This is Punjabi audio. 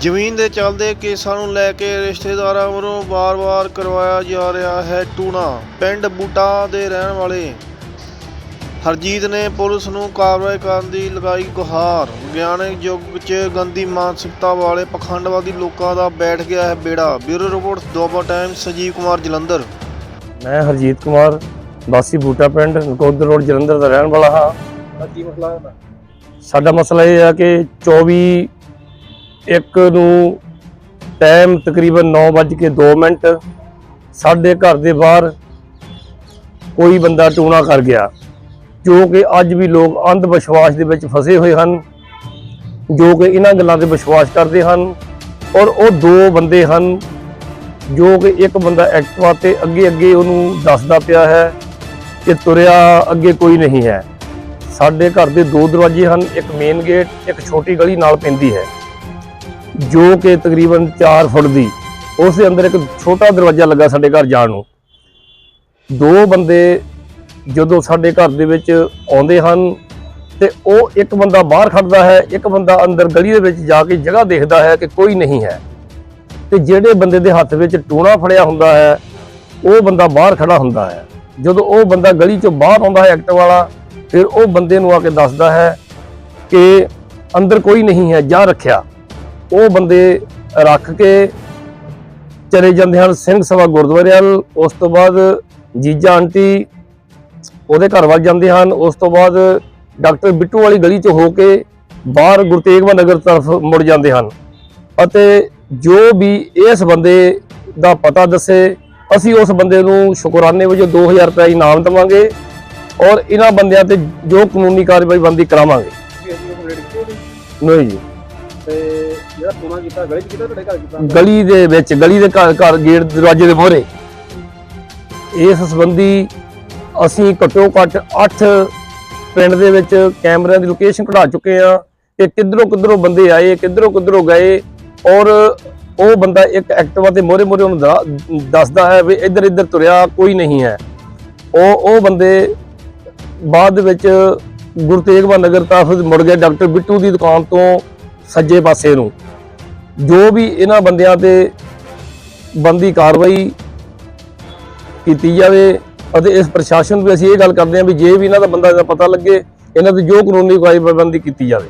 ਜ਼ਮੀਨ ਦੇ ਚੱਲਦੇ ਕੇਸਾਂ ਨੂੰ ਲੈ ਕੇ ਰਿਸ਼ਤੇਦਾਰਾਂ ਵੱਲੋਂ ਵਾਰ-ਵਾਰ ਕਰਵਾਇਆ ਜਾ ਰਿਹਾ ਹੈ ਟੂਣਾ। ਪਿੰਡ ਬੂਟਾ ਦੇ ਰਹਿਣ ਵਾਲੇ ਹਰਜੀਤ ਨੇ ਪੁਲਿਸ ਨੂੰ ਕਾਰਵਾਈ ਕਰਨ ਦੀ ਲਗਾਈ ਗੁਹਾਰ। ਵਿਗਿਆਨਕ ਯੁੱਗ 'ਚ ਗੰਦੀ ਮਾਨਸਿਕਤਾ ਵਾਲੇ ਪਖੰਡਵਾਦੀ ਲੋਕਾਂ ਦਾ ਬੈਠ ਗਿਆ ਹੈ ਬੇੜਾ। Bureau report Doaba time Sanjeev Kumar Jalandhar. ਮੈਂ ਹਰਜੀਤ ਕੁਮਾਰ ਵਾਸੀ ਬੂਟਾ ਪਿੰਡ ਨਕੋਦਰ ਰੋਡ ਜਲੰਧਰ ਦਾ ਰਹਿਣ ਵਾਲਾ ਹਾਂ। ਕੀ ਮਸਲਾ ਹੈ? ਸਾਡਾ ਮਸਲਾ ਇਹ ਹੈ ਕਿ 24 ਇੱਕ ਨੂੰ ਟਾਈਮ ਤਕਰੀਬਨ 9:02 ਮਿੰਟ, ਸਾਡੇ ਘਰ ਦੇ ਬਾਹਰ ਕੋਈ ਬੰਦਾ ਟੂਣਾ ਕਰ ਗਿਆ, ਜੋ ਕਿ ਅੱਜ ਵੀ ਲੋਕ ਅੰਧ ਵਿਸ਼ਵਾਸ ਦੇ ਵਿੱਚ ਫਸੇ ਹੋਏ ਹਨ, ਜੋ ਕਿ ਇਹਨਾਂ ਗੱਲਾਂ ਤੇ ਵਿਸ਼ਵਾਸ ਕਰਦੇ ਹਨ ਔਰ ਉਹ ਦੋ ਬੰਦੇ ਹਨ, ਜੋ ਕਿ ਇੱਕ ਬੰਦਾ ਐਕਟਿਵਾ ਤੇ ਅੱਗੇ ਅੱਗੇ ਉਹਨੂੰ ਦੱਸਦਾ ਪਿਆ ਹੈ ਕਿ ਤੁਰਿਆ ਅੱਗੇ ਕੋਈ ਨਹੀਂ ਹੈ। ਸਾਡੇ ਘਰ ਦੇ ਦੋ ਦਰਵਾਜ਼ੇ ਹਨ, ਇੱਕ ਮੇਨ ਗੇਟ, ਇੱਕ ਛੋਟੀ ਗਲੀ ਨਾਲ ਪੈਂਦੀ ਹੈ। ਜੋ ਕਿ ਤਕਰੀਬਨ 4 ਫੁੱਟ ਦੀ ਉਸ ਦੇ ਅੰਦਰ ਇੱਕ ਛੋਟਾ ਦਰਵਾਜ਼ਾ ਲੱਗਾ ਸਾਡੇ ਘਰ ਜਾਣ ਨੂੰ। ਦੋ ਬੰਦੇ ਜਦੋਂ ਸਾਡੇ ਘਰ ਦੇ ਵਿੱਚ ਆਉਂਦੇ ਹਨ ਤੇ ਉਹ ਇੱਕ ਬੰਦਾ ਬਾਹਰ ਖੜਦਾ ਹੈ, ਇੱਕ ਬੰਦਾ ਅੰਦਰ ਗਲੀ ਦੇ ਵਿੱਚ ਜਾ ਕੇ ਜਗ੍ਹਾ ਦੇਖਦਾ ਹੈ ਕਿ ਕੋਈ ਨਹੀਂ ਹੈ। ਤੇ ਜਿਹੜੇ ਬੰਦੇ ਦੇ ਹੱਥ ਵਿੱਚ ਟੂਣਾ ਫੜਿਆ ਹੁੰਦਾ ਹੈ, ਉਹ ਬੰਦਾ ਬਾਹਰ ਖੜਾ ਹੁੰਦਾ ਹੈ। ਜਦੋਂ ਉਹ ਬੰਦਾ ਗਲੀ ਚੋਂ ਬਾਹਰ ਆਉਂਦਾ ਹੈ ਐਕਟ ਵਾਲਾ, ਫਿਰ ਉਹ ਬੰਦੇ ਨੂੰ ਆ ਕੇ ਦੱਸਦਾ ਹੈ ਕਿ ਅੰਦਰ ਕੋਈ ਨਹੀਂ ਹੈ, ਜਾ ਰੱਖਿਆ। ਉਹ ਬੰਦੇ ਰੱਖ ਕੇ ਚਲੇ ਜਾਂਦੇ ਹਨ ਸਿੰਘ ਸਭਾ ਗੁਰਦੁਆਰੇ ਵੱਲ। ਉਸ ਤੋਂ ਬਾਅਦ ਜੀਜਾ ਆਂਟੀ ਉਹਦੇ ਘਰ ਵੱਲ ਜਾਂਦੇ ਹਨ। ਉਸ ਤੋਂ ਬਾਅਦ ਡਾਕਟਰ ਬਿੱਟੂ ਵਾਲੀ ਗਲੀ 'ਚ ਹੋ ਕੇ ਬਾਹਰ ਗੁਰੂ ਤੇਗ ਬਹਾਦਰ ਨਗਰ ਤਰਫ ਮੁੜ ਜਾਂਦੇ ਹਨ। ਅਤੇ ਜੋ ਵੀ ਇਸ ਬੰਦੇ ਦਾ ਪਤਾ ਦੱਸੇ ਅਸੀਂ ਉਸ ਬੰਦੇ ਨੂੰ ਸ਼ੁਕਰਾਨੇ ਵਜੋਂ 2000 ਰੁਪਏ ਇਨਾਮ ਦੇਵਾਂਗੇ ਔਰ ਇਹਨਾਂ ਬੰਦਿਆਂ ਤੇ ਜੋ ਕਾਨੂੰਨੀ ਕਾਰਵਾਈ ਬੰਦੀ ਕਰਾਵਾਂਗੇ। ਨਹੀਂ ਜੀ। ਤੇ ਜਿਹੜਾ ਟੂਣਾ ਕੀਤਾ, ਗਲੀ 'ਚ ਕੀਤਾ, ਤੁਹਾਡੇ ਘਰ ਕੀਤਾ? ਗਲੀ ਦੇ ਵਿੱਚ, ਗਲੀ ਦੇ ਘਰ ਘਰ ਗੇਟ, ਦਰਵਾਜ਼ੇ ਦੇ ਮੋਹਰੇ। ਇਸ ਸੰਬੰਧੀ ਅਸੀਂ ਘੱਟੋ ਘੱਟ 8 ਪਿੰਡ ਦੇ ਵਿੱਚ ਕੈਮਰਿਆਂ ਦੀ ਲੋਕੇਸ਼ਨ ਕਢਾ ਚੁੱਕੇ ਆ ਕਿ ਕਿੱਧਰੋਂ ਕਿੱਧਰੋਂ ਬੰਦੇ ਆਏ, ਕਿੱਧਰੋਂ ਕਿੱਧਰੋਂ ਗਏ, ਔਰ ਉਹ ਬੰਦਾ ਇੱਕ ਐਕਟਿਵਾ ਤੇ ਮੋਹਰੇ ਮੋਹਰੇ ਉਹਨੂੰ ਦੱਸਦਾ ਹੈ ਵੀ ਇੱਧਰ ਇੱਧਰ ਤੁਰਿਆ, ਕੋਈ ਨਹੀਂ ਹੈ। ਉਹ ਉਹ ਬੰਦੇ ਬਾਅਦ ਵਿੱਚ ਗੁਰੂ ਤੇਗ ਬਹਾਦਰ ਨਗਰ ਤਰਫ ਮੁੜ ਗਏ, ਡਾਕਟਰ ਬਿੱਟੂ ਦੀ ਦੁਕਾਨ ਤੋਂ ਸੱਜੇ ਪਾਸੇ ਨੂੰ। ਜੋ ਵੀ ਇਹਨਾਂ ਬੰਦਿਆਂ ਤੇ ਬੰਦੀ ਕਾਰਵਾਈ ਕੀਤੀ ਜਾਵੇ ਅਤੇ ਇਸ ਪ੍ਰਸ਼ਾਸਨ ਨੂੰ ਅਸੀਂ ਇਹ ਗੱਲ ਕਰਦੇ ਹਾਂ ਵੀ ਜੇ ਵੀ ਇਹਨਾਂ ਦਾ ਬੰਦਾ ਦਾ ਪਤਾ ਲੱਗੇ, ਇਹਨਾਂ ਤੇ ਜੋ ਕਾਨੂੰਨੀ ਕਾਰਵਾਈ ਕੀਤੀ ਜਾਵੇ।